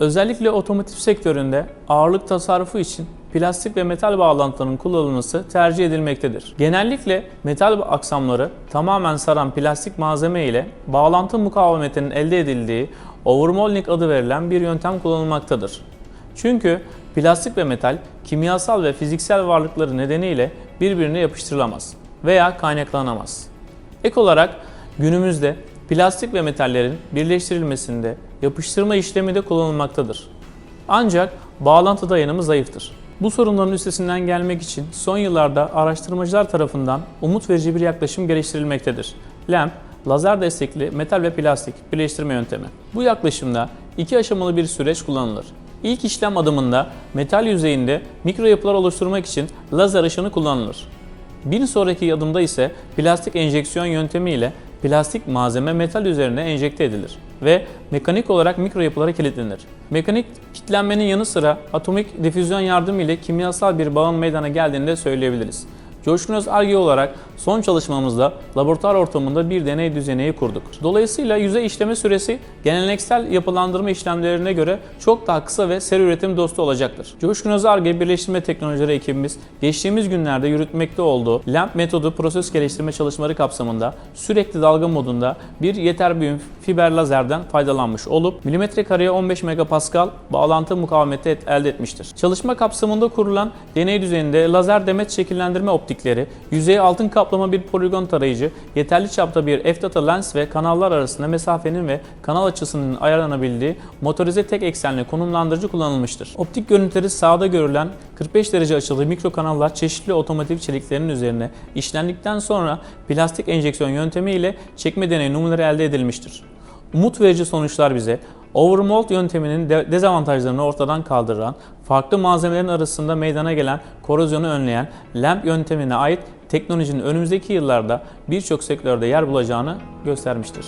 Özellikle otomotiv sektöründe ağırlık tasarrufu için plastik ve metal bağlantıların kullanılması tercih edilmektedir. Genellikle metal aksamları tamamen saran plastik malzeme ile bağlantı mukavemetinin elde edildiği overmolding adı verilen bir yöntem kullanılmaktadır. Çünkü plastik ve metal kimyasal ve fiziksel varlıkları nedeniyle birbirine yapıştırılamaz veya kaynaklanamaz. Ek olarak günümüzde plastik ve metallerin birleştirilmesinde yapıştırma işlemi de kullanılmaktadır. Ancak bağlantı dayanımı zayıftır. Bu sorunların üstesinden gelmek için son yıllarda araştırmacılar tarafından umut verici bir yaklaşım geliştirilmektedir. LAMP, lazer destekli metal ve plastik birleştirme yöntemi. Bu yaklaşımda iki aşamalı bir süreç kullanılır. İlk işlem adımında metal yüzeyinde mikro yapılar oluşturmak için lazer ışını kullanılır. Bir sonraki adımda ise plastik enjeksiyon yöntemiyle plastik malzeme metal üzerine enjekte edilir ve mekanik olarak mikro yapılara kilitlenir. Mekanik kilitlenmenin yanı sıra atomik difüzyon yardımı ile kimyasal bir bağın meydana geldiğini de söyleyebiliriz. Coşkun Öz Arge olarak son çalışmamızda laboratuvar ortamında bir deney düzeneği kurduk. Dolayısıyla yüzey işleme süresi geleneksel yapılandırma işlemlerine göre çok daha kısa ve seri üretim dostu olacaktır. Coşkun Öz Arge Birleştirme Teknolojileri ekibimiz geçtiğimiz günlerde yürütmekte olduğu LAMP metodu proses geliştirme çalışmaları kapsamında sürekli dalga modunda bir yeter büyüm fiber lazerden faydalanmış olup milimetre kareye 15 megapascal bağlantı mukavemeti et- elde etmiştir. Çalışma kapsamında kurulan deney düzeninde lazer demet şekillendirme optikleri, yüzeye altın kaplama bir poligon tarayıcı, yeterli çapta bir f-data lens ve kanallar arasında mesafenin ve kanal açısının ayarlanabildiği motorize tek eksenli konumlandırıcı kullanılmıştır. Optik görüntüleri sağda görülen 45 derece açılı mikro kanallar çeşitli otomotiv çeliklerinin üzerine işlendikten sonra plastik enjeksiyon yöntemi ile çekme deney numuneleri elde edilmiştir. Umut verici sonuçlar bize overmold yönteminin de- dezavantajlarını ortadan kaldıran, farklı malzemelerin arasında meydana gelen korozyonu önleyen LAMP yöntemine ait teknolojinin önümüzdeki yıllarda birçok sektörde yer bulacağını göstermiştir.